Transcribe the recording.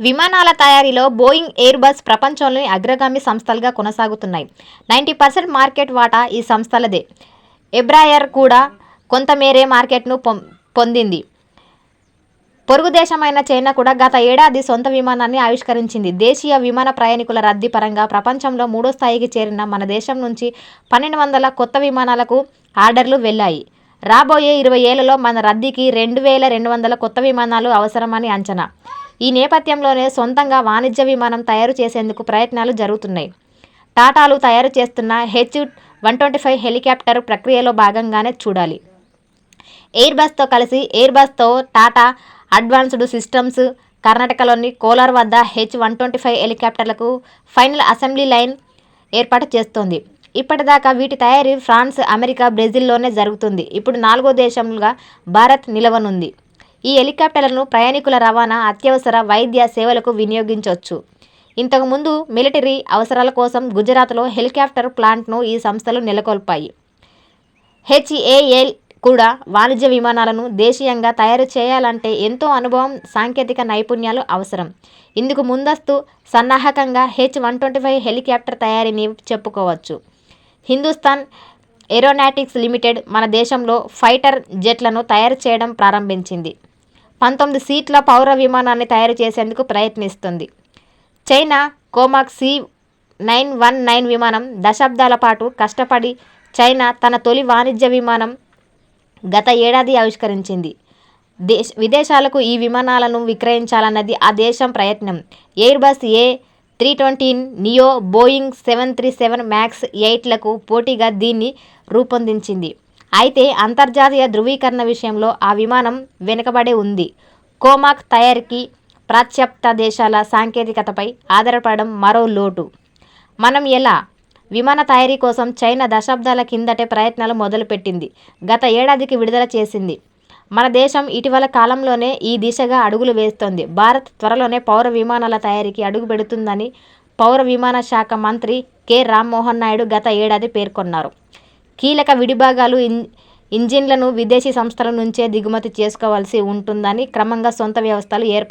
విమానాల తయారీలో Boeing air bus ప్రపంచంలోని అగ్రగామి సంస్థలుగా కొనసాగుతున్నాయి. నైంటీ పర్సెంట్ మార్కెట్ వాటా ఈ సంస్థలదే. ఎబ్రాయర్ కూడా కొంతమేరే మార్కెట్ను పొం పొందింది. పొరుగు దేశమైన చైనా కూడా గత ఏడాది సొంత విమానాన్ని ఆవిష్కరించింది. దేశీయ విమాన ప్రయాణికుల రద్దీ పరంగా ప్రపంచంలో మూడో స్థాయికి చేరిన మన దేశం నుంచి పన్నెండు వందల కొత్త విమానాలకు ఆర్డర్లు వెళ్ళాయి. రాబోయే ఇరవై ఏళ్ళలో మన రద్దీకి రెండు వేల రెండు వందల కొత్త విమానాలు అవసరమని అంచనా. ఈ నేపథ్యంలోనే సొంతంగా వాణిజ్య విమానం తయారు చేసేందుకు ప్రయత్నాలు జరుగుతున్నాయి. టాటాలు తయారు చేస్తున్న H one twenty five helicopter ప్రక్రియలో భాగంగానే చూడాలి. ఎయిర్ బస్తో కలిసి ఎయిర్ బస్తో టాటా అడ్వాన్స్డ్ సిస్టమ్స్ కర్ణాటకలోని కోలార్ వద్ద హెచ్ వన్ ట్వంటీ ఫైవ్ హెలికాప్టర్లకు ఫైనల్ అసెంబ్లీ లైన్ ఏర్పాటు చేస్తోంది. ఇప్పటిదాకా వీటి తయారీ ఫ్రాన్స్ అమెరికా బ్రెజిల్లోనే జరుగుతుంది. ఇప్పుడు నాలుగో దేశంగా భారత్ నిలవనుంది. ఈ హెలికాప్టర్లను ప్రయాణికుల రవాణా అత్యవసర వైద్య సేవలకు వినియోగించవచ్చు ఇంతకుముందు మిలిటరీ అవసరాల కోసం గుజరాత్లో హెలికాప్టర్ ప్లాంట్ను ఈ సంస్థలు నెలకొల్పాయి. హెచ్ఏఎల్ కూడా వాణిజ్య విమానాలను దేశీయంగా తయారు చేయాలంటే ఎంతో అనుభవం సాంకేతిక నైపుణ్యాలు అవసరం. ఇందుకు ముందస్తు సన్నాహకంగా H one twenty five helicopter తయారీని చెప్పుకోవచ్చు. హిందుస్థాన్ ఏరోనాటిక్స్ లిమిటెడ్ మన దేశంలో ఫైటర్ జెట్లను తయారు చేయడం ప్రారంభించింది. పంతొమ్మిది సీట్ల పౌర విమానాన్ని తయారు చేసేందుకు ప్రయత్నిస్తుంది. China Comac C nine one nine విమానం దశాబ్దాల పాటు కష్టపడి చైనా తన తొలి వాణిజ్య విమానం గత ఏడాది ఆవిష్కరించింది. దేశ విదేశాలకు ఈ విమానాలను విక్రయించాలన్నది ఆ దేశం ప్రయత్నం. Airbus A three twenty neo Boeing seven three seven max ఎయిట్లకు పోటీగా దీన్ని రూపొందించింది. అయితే అంతర్జాతీయ ధృవీకరణ విషయంలో ఆ విమానం వెనుకబడే ఉంది. కోమాక్ తయారీకి పాశ్చాత్య దేశాల సాంకేతికతపై ఆధారపడడం మరో లోటు. మనం ఎలా? విమాన తయారీ కోసం చైనా దశాబ్దాల కిందటే ప్రయత్నాలు మొదలుపెట్టింది. గత ఏడాదికి విడుదల చేసింది. మన దేశం ఇటీవల కాలంలోనే ఈ దిశగా అడుగులు వేస్తోంది. భారత్ త్వరలోనే పౌర విమానాల తయారీకి అడుగు పెడుతుందని పౌర విమాన శాఖ మంత్రి కె. రామ్మోహన్ నాయుడు గత ఏడాది పేర్కొన్నారు. కీలక విడిభాగాలు ఇన్ ఇంజిన్లను విదేశీ సంస్థల నుంచే దిగుమతి చేసుకోవాల్సి ఉంటుందని క్రమంగా సొంత వ్యవస్థలు ఏర్ప